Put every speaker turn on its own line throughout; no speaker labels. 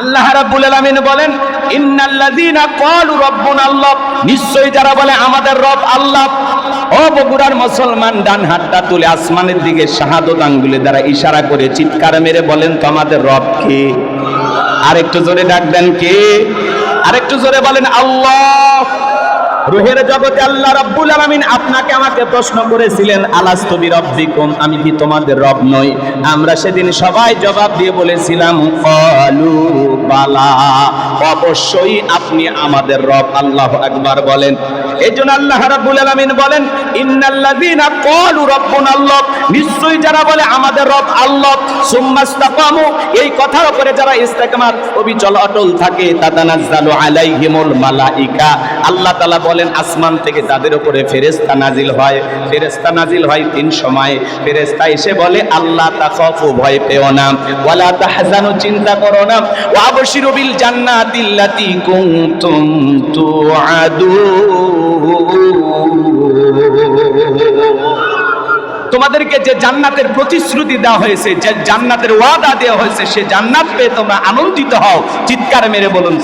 আল্লাহ রাব্বুল আলামিন বলেন, ইন্নাল্লাযীনা ক্বালু রাব্বুনা আল্লাহ। নিশ্চয়ই যারা বলে, আমাদের রব আল্লাহ। ও বগুড়ার মুসলমান ডান হাতটা তুলে আসমানের দিকে শাহাদত আঙ্গুলে দ্বারা ইশারা করে চিৎকার মেরে বলেন, তো আমাদের রব কে? আরেকটু জোরে ডাক দেন, কে? আরেকটু জোরে বলেন, আল্লাহ। রুহের জগতে আল্লাহ রাব্বুল আলামিন আপনাকে আমাকে প্রশ্ন করেছিলেন, আলাস্তু বিরাব্বিকুম? আমি কি তোমাদের রব নই? আমরা সেদিন সবাই জবাব দিয়ে বলেছিলাম ক্বালু বালা। অবশ্যই আপনি আমাদের রব, আল্লাহু আকবার বলেন। এই জন্য আল্লাহ রাব্বুল আলামিন বলেন, ইন্নাল্লাযীনা ক্বালু রাব্বুনা আল্লাহ। নিশ্চয়ই যারা বলে, আমাদের রব আল্লাহ। সুম্মাস্তাকামু এই কথার উপরে যারা ইস্তেকামাত অবিচল অটল থাকে, তাতানাজ্জালু আলাইহিমুল মালাইকা। আল্লাহ তাআলা বলেন আসমান থেকে তাদের উপরে ফেরেস্তা নাজিল হয়। ফেরেস্তা নাজিল হয় তিন সময়। ফেরেস্তা এসে বলে, আল্লাহ তাকফু ভয় পেও না। ওয়ালা তাহজানু, চিন্তা করো না। ওয়া আবশিরু বিল জান্নাতিল্লাতী কুনতুম তুআদুন। তোমাদেরকে যে জান্নাতের প্রতিশ্রুতি দেওয়া হয়েছে, যে জান্নাতের ওয়াদা দেওয়া হয়েছে, সে জান্নাত পেয়ে তোমরা আনন্দিত হও। চিৎকার মেরে বলুন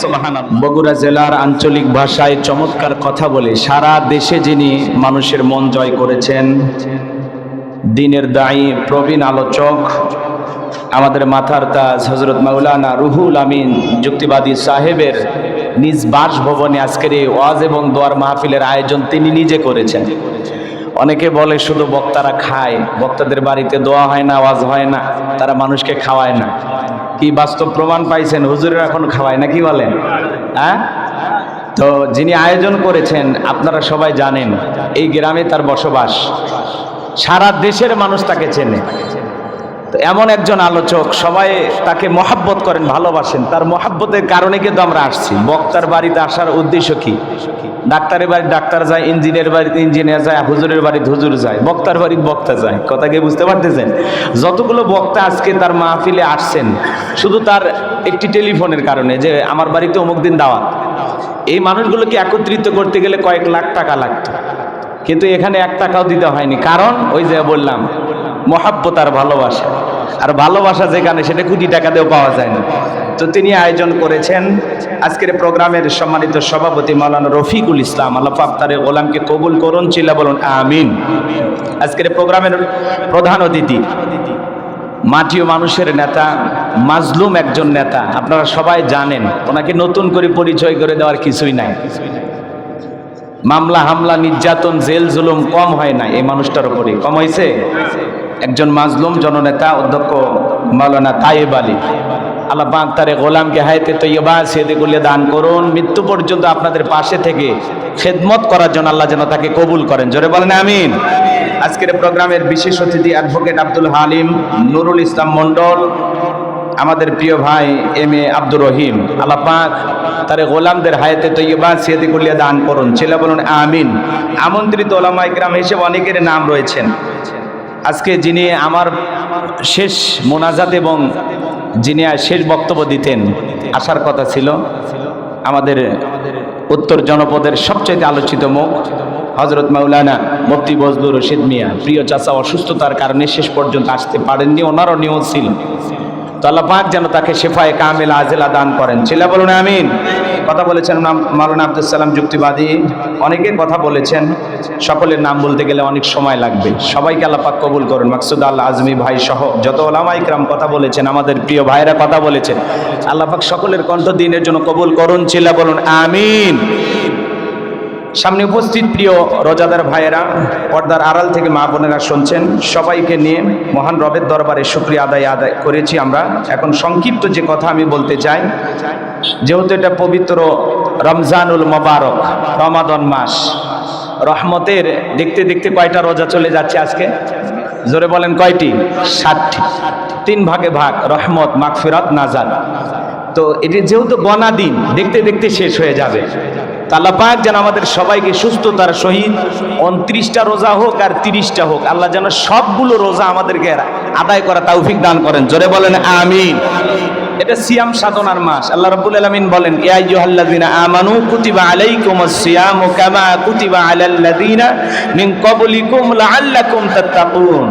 বগুড়া জেলার আঞ্চলিক ভাষায় চমৎকার কথা বলে, সারা দেশে যিনি মানুষের মন জয় করেছেন, দিনের দায়ী প্রবীণ আলোচক, আমাদের মাথার তাজ হজরত মাওলানা রুহুল আমিন যুক্তিবাদী সাহেবের নিজ বাসভবনে আজকের এই ওয়াজ এবং দোয়ার মাহফিলের আয়োজন তিনি নিজে করেছেন। অনেকে বলে শুধু বক্তারা খায়, বক্তাদের বাড়িতে দোয়া হয় না, আওয়াজ হয় না, তারা মানুষকে খাওয়ায় না। কি বাস্তব প্রমাণ পাইছেন? হুজুরের এখন খাওয়ায় না কি বলেন? হ্যাঁ? তো যিনি আয়োজন করেছেন, আপনারা সবাই জানেন, এই গ্রামে তার বসবাস। সারা দেশের মানুষ তাকে চেনে। এমন একজন আলোচক, সবাই তাকে মহাব্বত করেন, ভালোবাসেন। তার মহাব্বতের কারণে কিন্তু আমরা আসছি। বক্তার বাড়িতে আসার উদ্দেশ্য কি? ডাক্তারের বাড়ি ডাক্তার যায় ইঞ্জিনিয়ার বাড়িতে ইঞ্জিনিয়ার যায়, হুজুরের বাড়িতে হুজুর যায়, বক্তার বাড়িতে বক্তা যায়। কথা কি বুঝতে পারতেছেন? যতগুলো বক্তা আজকে তার মাহফিলে আসছেন, শুধু তার একটি টেলিফোনের কারণে যে আমার বাড়িতে অমুক দিন দাওয়াত। এই মানুষগুলোকে একত্রিত করতে গেলে কয়েক লাখ টাকা লাগতো। কিন্তু এখানে এক টাকাও দিতে হয়নি। কারণ ওই যে বললাম মহাব্বত আর ভালোবাসা। আর ভালোবাসা যেখানে, সেটা কোটি টাকা দিয়েও পাওয়া যায় না। তো তিনি আয়োজন করেছেন আজকের প্রোগ্রামের সম্মানিত সভাপতি মাওলানা রফিকুল ইসলাম। আল্লাহ আফতারে গোলামকে কবুল করুন, চিল্লা বলুন, আমিন। আজকের প্রোগ্রামের প্রধান অতিথি, মাটি ও মানুষের নেতা, মাজলুম একজন নেতা, আপনারা সবাই জানেন, ওনাকে নতুন করে পরিচয় করে দেওয়ার কিছুই নাই। মামলা হামলা, নির্যাতন, জেল জুলুম কম হয় না, এই মানুষটার উপরে কম হয়েছে? একজন মাজলুম জননেতা, অধ্যক্ষ মাওলানা তাইব আলী। আল্লাহ পাক তারে গোলামকে হাইতে তৈবা সেদে গুলিয়ে দান করুন। মৃত্যু পর্যন্ত আপনাদের পাশে থেকে খেদমত করার জন্য আল্লাহ যেন তাকে কবুল করেন। জোরে বলেন আমিন। আজকের প্রোগ্রামের বিশেষ অতিথি অ্যাডভোকেট আব্দুল হালিম নুরুল ইসলাম মণ্ডল, আমাদের প্রিয় ভাই এম এ আব্দুর রহিম। আল্লাহ পাক তারে গোলামদের হায়াতে তৈবা সিয়াদি কুলিয়া দান করুন। ছেলে বলুন আমিন। আমন্ত্রিত ওলামা ইকরাম হিসেবে অনেকের নাম রয়েছেন। আজকে যিনি আমার শেষ মোনাজাত এবং যিনি শেষ বক্তব্য দিতেন, আসার কথা ছিল আমাদের উত্তর জনপদের সবচেয়ে আলোচিত মুখ হজরত মাউলানা মুফতি বজলুর রশিদ মিয়া। প্রিয় চাচা, অসুস্থতার কারণে শেষ পর্যন্ত আসতে পারেননি, ওনারও নিয়ম ছিল। তো আল্লাহ পাক যেন তাকে শেফায় কামেল আজেলা দান করেন। ছিলা বলুন, আমিন। কথা বলেছেন মালানা আব্দুল সালাম যুক্তিবাদী। অনেকে কথা বলেছেন। সকলের নাম বলতে গেলে অনেক সময় লাগবে। সবাইকে আল্লাপাক কবুল করুন। মাকসুদ আল্লাহ আজমি ভাই সহ যত ওলামা ইকরাম কথা বলেছেন, আমাদের প্রিয় ভাইরা কথা বলেছেন আল্লাপাক সকলের কণ্ঠ দিনের জন্য কবুল করুন, চিল্লা বলুন, আমিন। সামনে উপস্থিত প্রিয় রোজাদার ভাইয়েরা, পর্দার আড়াল থেকে মা বোনেরা শুনছেন, সবাইকে নিয়ে মহান রবের দরবারে শুক্রিয়া আদায় আদায় করেছি আমরা। এখন সংক্ষিপ্ত যে কথা আমি বলতে চাই, যেহেতু এটা পবিত্র রমজানুল মোবারক, রমাদন মাস, রহমতের দেখতে দেখতে কয়টা রোজা চলে যাচ্ছে আজকে? জোরে বলেন কয়টি? ষাটটি। তিন ভাগে ভাগ, রহমত, মাগফিরাত নাজাদ তো এটি যেহেতু গনা দিন দেখতে দেখতে শেষ হয়ে যাবে। আল্লাহ পাক যেন আমাদের সবাইকে সুস্থতার সহিত উনত্রিশটা রোজা হোক আর তিরিশটা হোক, আল্লাহ যেন সবগুলো রোজা আমাদেরকে আদায় করা তৌফিক দান করেন। জোরে বলেন আমিন। এটা সিয়াম সাধনার মাস। আল্লাহ রাব্বুল আলামিন বলেন, ইয়া আইয়ুহাল্লাযিনা আমানু কুতিবা আলাইকুমুস সিয়ামু কামা কুতিবা আলাল্লাযিনা মিন ক্বাবলিকুম লাআল্লাকুম তাত্তাকুন।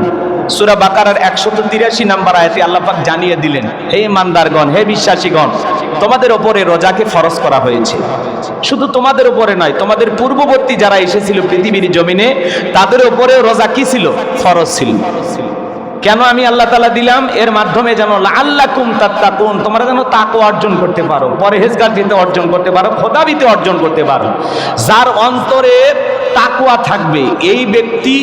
সূরা বাকারার 183 নাম্বার আয়াতে আল্লাহ পাক জানিয়ে দিলেন, হে ইমানদারগণ, হে বিশ্বাসীগণ, তোমাদের ওপরে রোজাকে ফরজ করা হয়েছে। শুধু তোমাদের উপরে নয়, তোমাদের পূর্ববর্তী যারা এসেছিল পৃথিবীর জমিনে, তাদের উপরেও রোজা কি ছিল? ফরজ ছিল। কেন আমি আল্লাহ তালা দিলাম? এর মাধ্যমে যেন আল্লাহ কুম তাত্তাকুন, তোমরা যেন তাকও অর্জন করতে পারো, পরহেজগার দিতে অর্জন করতে পারো, খোদাবিতে অর্জন করতে পারো। যার অন্তরে তাকুয়া থাকবে, এই ব্যক্তি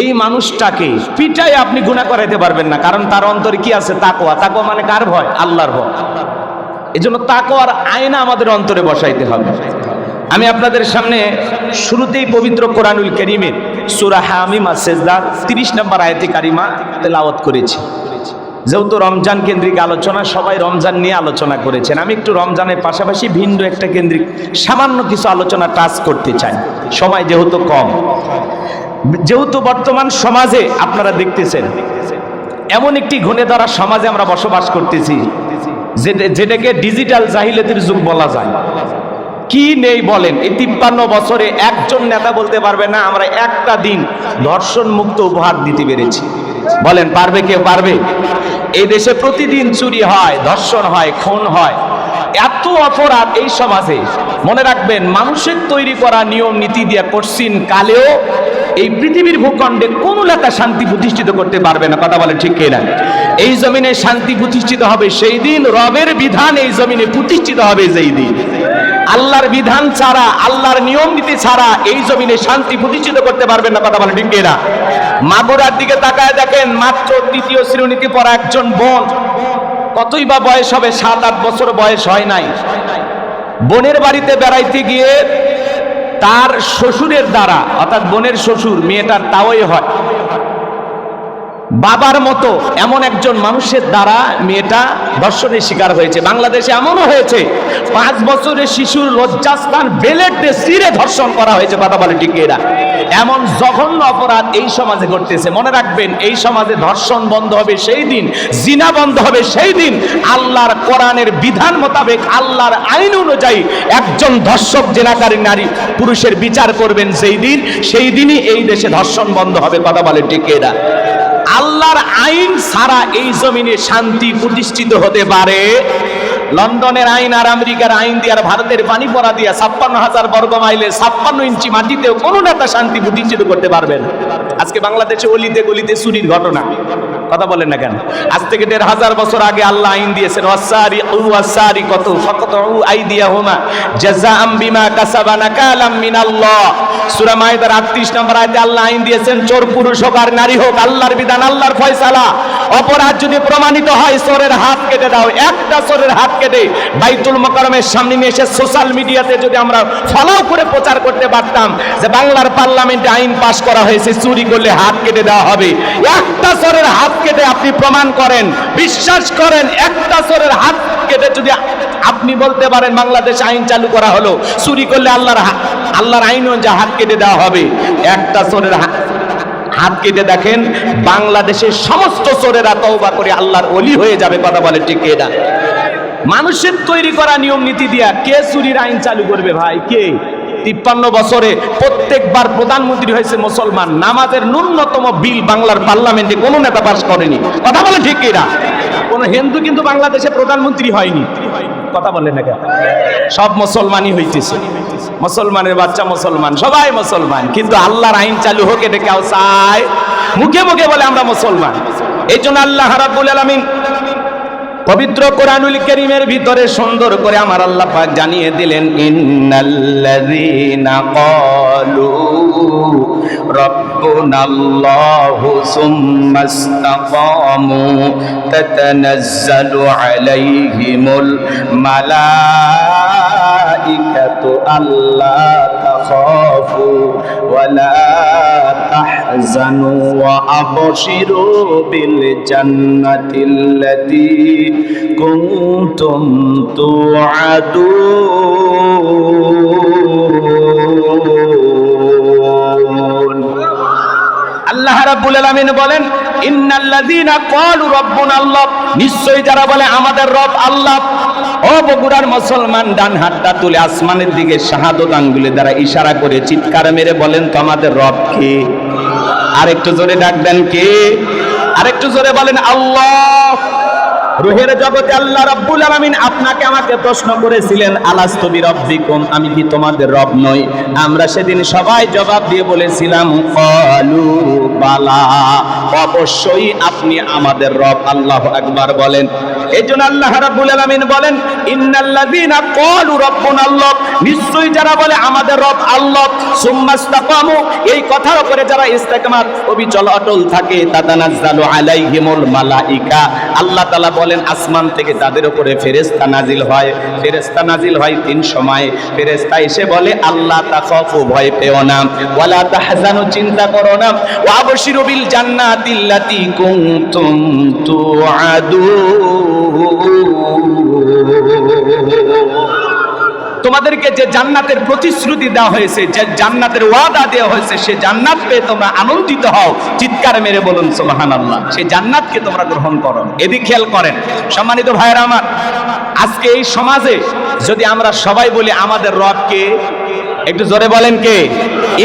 এই মানুষটাকে পিটাই আপনি গুণা করাইতে পারবেন না, কারণ তার অন্তরে কি আছে? তাকোয়া তাকোয়া মানে কার ভয়? আল্লাহর ভয়। এই জন্য তাকোয়ার আয়না আমাদের অন্তরে বসাইতে হবে। আমি আপনাদের সামনে শুরুতেই পবিত্র কোরআনুল করিমের সুরা হামিমা সেজদার তিরিশ নম্বর আয়তি কারিমা তেলাওয়াত করেছি। যেহেতু রমজান কেন্দ্রিক আলোচনা, সবাই রমজান নিয়ে আলোচনা করেছেন। আমি একটু রমজানের পাশাপাশি ভিন্ন একটা কেন্দ্রিক সামান্য কিছু আলোচনা টাচ করতে চাই। সময় যেহেতু কম। যেহেতু বর্তমান সমাজে আপনারা দেখতেছেন, এমন একটি ঘনে ধরা সমাজে আমরা বসবাস করতেছি, যেটা- যেটাকে ডিজিটাল জাহিলাতের যুগ বলা যায়। কি নেই বলেন, এই তিপ্পান্ন বছরে একজন নেতা বলতে পারবে না, আমরা একটা দিন ধর্ষণ মুক্ত উপহার দিতে পেরেছি। বলেন, পারবে কেউ? পারবে। এই দেশে প্রতিদিন চুরি হয়, ধর্ষণ হয়, খুন হয়। এত অপরাধ এই সমাজে। মনে রাখবেন, মানুষের তৈরি করা নিয়ম নীতি দিয়ে করছিন কালেও এই পৃথিবীর ভূখণ্ডে কোন নেতা শান্তি প্রতিষ্ঠিত করতে পারবে না। কথা বলে ঠিক কিনা? এই জমিনে শান্তি প্রতিষ্ঠিত হবে সেই দিন, রবের বিধান এই জমিনে প্রতিষ্ঠিত হবে যেই দিন। আল্লাহর বিধান ছাড়া, আল্লাহর নিয়ম নীতি ছাড়া এই জমিনে শান্তি প্রতিষ্ঠিত করতে পারবেন না। কথা বলে ঠিক কিনা? মাগুরার দিকে তাকায় দেখেন মাত্র তৃতীয় শ্রেণীতে পড়া একজন বোন। কতই বা বয়স হবে, সাত, আট বছর বয়স হয় নাই। বোনের বাড়িতে বেড়াইতে গিয়ে তার শ্বশুরের দ্বারা অর্থাৎ বোনের শ্বশুর মেয়েটার তাওই হয়। বাবার মতো এমন একজন মানুষের দ্বারা মেয়েটা ধর্ষণের শিকার হয়েছে। বাংলাদেশে এমনও হয়েছে, পাঁচ বছরের শিশুর লজ্জাস্থান বেলেট সিরে ধর্ষণ করা হয়েছে, কথা বলে ঠিক এরা এমন জঘন্য অপরাধ এই সমাজে ঘটতেছে। মনে রাখবেন, এই সমাজে ধর্ষণ বন্ধ হবে সেই দিন, জিনা বন্ধ হবে সেই দিন। আল্লাহর কোরআনের বিধান মোতাবেক, আল্লাহর আইন অনুযায়ী একজন ধর্ষক, জেনাকারী নারী পুরুষের বিচার করবেন সেই দিন, সেই দিনই এই দেশে ধর্ষণ বন্ধ হবে, কথা বলে ঠিক এরা আল্লাহর আইন ছাড়া এই জমিনে শান্তি প্রতিষ্ঠিত হতে পারে। লন্ডনের আইন আর আমেরিকার আইন দিয়ে আর ভারতের পানি পড়া দিয়ে ছাপ্পান্ন হাজার বর্গ মাইলে ছাপ্পান্ন ইঞ্চি মাটিতেও কোনো নেতা শান্তি প্রতিষ্ঠিত করতে পারবেন আজকে বাংলাদেশে অলিতে গলিতে চুরির ঘটনা। কথা বলেন না কেন? আজ থেকে দেড় হাজার বছর আগে আল্লাহ আইন দিয়েছেন ওয়াসারি উ ওয়াসারি কত ফকত উ আইদিয়া হুমা জাযাআম বিমা কাসাবানা কালাম মিনাল্লাহ। সূরা মাইদার 38 নম্বর আয়াতে আল্লাহ আইন দিয়েছেন, চোর পুরুষ হোক আর নারী হোক, আল্লাহর বিধান, আল্লাহর ফয়সালা। অপরাধ যদি প্রমাণিত হয়, চোরের হাত কেটে দাও, একটা চোরের হাত কেটে বাইতুল মোকারমের সামনে নিয়ে এসে সোশ্যাল মিডিয়াতে যদি আমরা ফলো করে প্রচার করতে পারতাম, যে বাংলার পার্লামেন্টে আইন পাশ করা হয়েছে, চুরি করলে হাত কেটে দেওয়া হবে। একটা চোরের হাত কেটে আপনি প্রমাণ করেন। বিশ্বাস করেন, একটা চোরের হাত কেটে যদি আপনি বলতে পারেন বাংলাদেশ আইন চালু করা হলো, চুরি করলে আল্লাহর আল্লাহর আইন অনুযায়ী হাত কেটে দেওয়া হবে। একটা চোরের হাত হাত কেটে দেখেন, বাংলাদেশের সমস্ত চোরেরা তওবা করে আল্লাহর অলি হয়ে যাবে, কথা বলে ঠিক এটা মানুষের তৈরি করা নিয়ম নীতি দিয়া কে চুরির আইন চালু করবে ভাই? কে? তিপ্পান্ন বছরে প্রত্যেকবার প্রধানমন্ত্রী হয়েছে মুসলমান। নামাজের ন্যূনতম বিল বাংলার পার্লামেন্টে কোনো নেতা পাস করেনি। কথা বলে ঠিক এরা কোন হিন্দু কিন্তু বাংলাদেশে প্রধানমন্ত্রী হয়নি। কথা বলেন না কেন? সব মুসলমানই হইতেছে। মুসলমানের বাচ্চা মুসলমান, সবাই মুসলমান। কিন্তু আল্লাহর আইন চালু হোক, এটা কেউ চায়। মুখে মুখে বলে আমরা মুসলমান। এই জন্য আল্লাহ রাব্বুল আলামিন পবিত্র কোরআনুল করিমের ভিতরে সুন্দর করে আমার আল্লাহ পাক জানিয়ে দিলেন, ইন্নাল্লাযীনা ক্বালু রাব্বুনাল্লাহু সুম্মা ইসতাকামু তাতানাজ্জালু আলাইহিমুল মালাইকাতু আল্লা তাখাফু ওয়ালা تحزنوا وأبشروا بالجنة التي كنتم توعدون আল্লাহ রাব্বুল আলামিন বলেন ইন্নাল্লাযীনা ক্বালু রাব্বুনা আল্লাহ নিশ্চয়ই যারা বলে আমাদের রব আল্লাহ ও বগুড়ার মুসলমান ডান হাতটা তুলে আসমানের দিকে শাহাদত আঙ্গুলে দ্বারা ইশারা করে চিৎকার মেরে বলেন তো আমাদের রব কে আরেকটু জোরে ডাক দেন কে? আরেকটু জোরে বলেন আল্লাহ। রুহের জগতে আল্লাহ রাব্বুল আলামিন আপনাকে আমাকে প্রশ্ন করেছিলেন আলাস্তু বিরাব্বিকুম আমি কি তোমাদের রব নই? আমরা সেদিন সবাই জবাব দিয়ে বলেছিলাম ক্বালু বালা। অবশ্যই আপনি আমাদের রব, আল্লাহ আকবার বলেন। এজন্য আল্লাহ রাব্বুল আলামিন বলেন, ইন্নাল্লাযীনা ক্বালু রাব্বুনা আল্লাহ। নিশ্চয়ই যারা বলে, আমাদের রব আল্লাহ। সুম্মাস্তাকামু এই কথার উপরে যারা ইস্তেকামাত অবিচল অটল থাকে, তাতানাজ্জালু আলাইহিমুল মালাইকা। আল্লাহ তাআলা বলেন, আসমান থেকে তাদের উপরে ফেরেস্তা নাজিল হয়। ফেরেস্তা নাজিল হয় তিন সময়। ফেরেস্তা এসে বলে, আল্লাহ তাকফু ভয় পেও না। ওয়ালা তাহজানু, চিন্তা করো না। ওয়াবশিরু বিল জান্নাতিল্লাতী কুনতুম তুআদুন। তোমাদেরকে যে জান্নাতের প্রতিশ্রুতি দেওয়া হয়েছে, যে জান্নাতের ওয়াদা দেওয়া হয়েছে, সে জান্নাত পেয়ে তোমরা আনন্দিত হও। চিৎকার মেরে বলুন সুবহান আল্লাহ সেই জান্নাতকে তোমরা গ্রহণ করো। এদিক খেয়াল করেন, সম্মানিত ভাইয়েরা আমার, আজকে এই সমাজে যদি আমরা সবাই বলি আমাদের রবকে, একটু জোরে বলেন কে?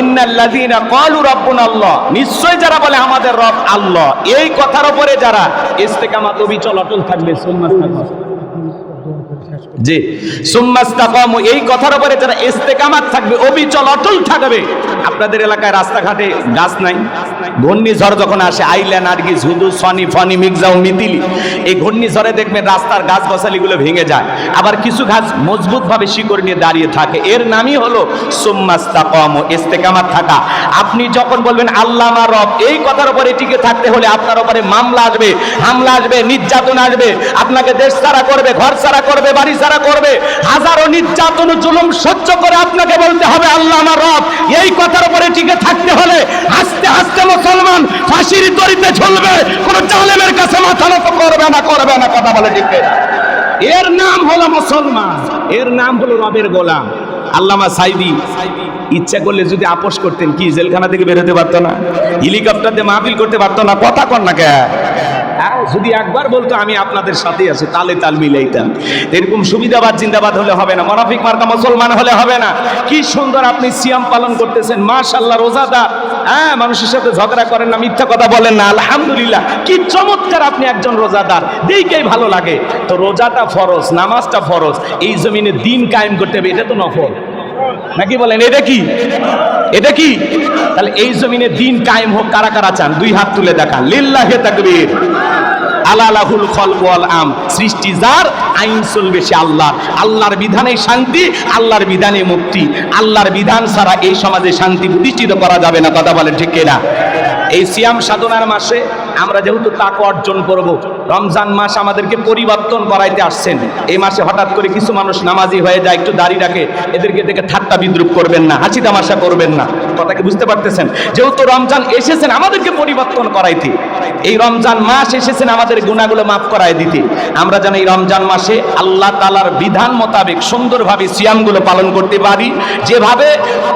ইন্নাল্লাযীনা ক্বালু রাব্বুনা আল্লাহ নিশ্চয় যারা বলে আমাদের রব আল্লাহ, এই কথার উপরে যারা ইস্তেকামাত অবিচল অটল থাকবে, সুন্নাত থাকবে। জি। সুম্মাস্তাকামু, এই কথার উপরে যারা ইস্তেকামাত থাকবে, অবিচল, অটল থাকবে। আপনাদের এলাকায় রাস্তাঘাটে গাছ নাই। ঘূর্ণিঝড় যখন আসে, আইলা, নার্গিস, হুদু, সনি, ফনি মিগজাও মিতিলি, এই ঘূর্ণিঝড়ে দেখবেন রাস্তার গাছ গছালিগুলো ভেঙে যায়। আবার কিছু গাছ মজবুত ভাবে শিকড় নিয়ে দাঁড়িয়ে থাকে। এর নামই হলো সুম্মাস্তাকামু, ইস্তেকামাত থাকা। আপনি যখন বলবেন, আল্লাহ আমার রব, এই কথার উপরে টিকে থাকতে হলে আপনার উপরে মামলা আসবে, হামলা আসবে, নির্যাতন আসবে। আপনাকে দেশ ছাড়া করবে, ঘর ছাড়া করবে, বাড়ি ছাড়া করবে। হাজারো নির্যাতন জুলুম সহ্য করে আপনাকে বলতে হবে, আল্লাহ আমার রব, এই কথার উপরে টিকে থাকতে হলে আস্তে আস্তে মুসলমান ফাঁসির দড়িতে ঝুলবে, কোন জালেমের কাছে মাথা নত করবে না করবে না, কথা বলে টিকে এর নাম হলো মুসলমান। এর নাম হলো রবের গোলাম। আল্লামা সাইদি, ইচ্ছা করলে যদি আপোষ করতেন, কি জেলখানা থেকে বেরোতে পারতো না? হেলিকপ্টার দিয়ে মাহফিল করতে পারতো না? কথা কর না কে? হ্যাঁ, যদি একবার বলতো আমি আপনাদের সাথে আছি তালে তাল মিলাইতাম। এরকম সুবিধাবাদ জিন্দাবাদ হলে হবে না। মনাফিক মার্কা মুসলমান হলে হবে না। কি সুন্দর আপনি সিয়াম পালন করতেছেন। মাশাল্লাহ রোজাদার। হ্যাঁ মানুষের সাথে ঝগড়া করেন না মিথ্যা কথা বলেন না। আলহামদুলিল্লাহ কি চমৎকার আপনি একজন রোজাদার। দেখেই ভালো লাগে। তো রোজাটা ফরজ নামাজটা ফরজ। এই জমিনে দিন কায়েম করতে হবে এটা তো নফল। নাকি বলেন, এটা কি? এটা কি? তাহলে এই জমিনে দিন কায়েম হোক, কারা কারা চান? দুই হাত তুলে দেখান। লিল্লাহে তাকবীর। আলালাহুল খলক ওয়াল আম। সৃষ্টি যার, আইন চলবে সে আল্লাহ আল্লাহর বিধানে শান্তি, আল্লাহর বিধানে মুক্তি। আল্লাহর বিধান ছাড়া এই সমাজে শান্তি প্রতিষ্ঠিত করা যাবে না। কথা বলেন ঠিক কিনা? এই সিয়াম সাধনার মাসে আমরা যেহেতু তাক অর্জন করব রমজান মাস আমাদেরকে পরিবর্তন করাইতে আসছেন। এই মাসে হঠাৎ করে কিছু মানুষ নামাজি হয়ে যায়, একটু দাড়ি রাখে এদেরকে দেখে ঠাট্টা বিদ্রুপ করবেন না, হাসি তামাশা করবেন না। কথাকে বুঝতে পারতেছেন? যেহেতু রমজান এসেছেন আমাদেরকে পরিবর্তন করাইতে। এই রমজান মাস এসেছেন আমাদের গুণাগুলো মাফ করায় দিতে। আমরা যেন এই রমজান মাসে আল্লাহ তালার বিধান মোতাবেক সুন্দরভাবে সিয়ামগুলো পালন করতে পারি। যেভাবে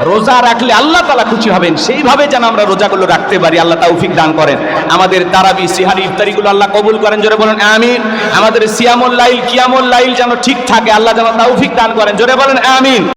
রোজা রাখলে আল্লাহ তালা খুশি হবেন, সেইভাবে যেন আমরা রোজাগুলো রাখতে পারি। আল্লাহ তৌফিক দান করেন। আমাদের তারাবি, সিহারি, ইফতারিগুলো আল্লাহ কবুল করেন। জোরে বলেন, আমিন। আমাদের সিয়ামুল লাইল, কিয়ামুল লাইল যেন ঠিক থাকে, আল্লাহ যেন তৌফিক দান করেন। জোরে বলেন, আমিন।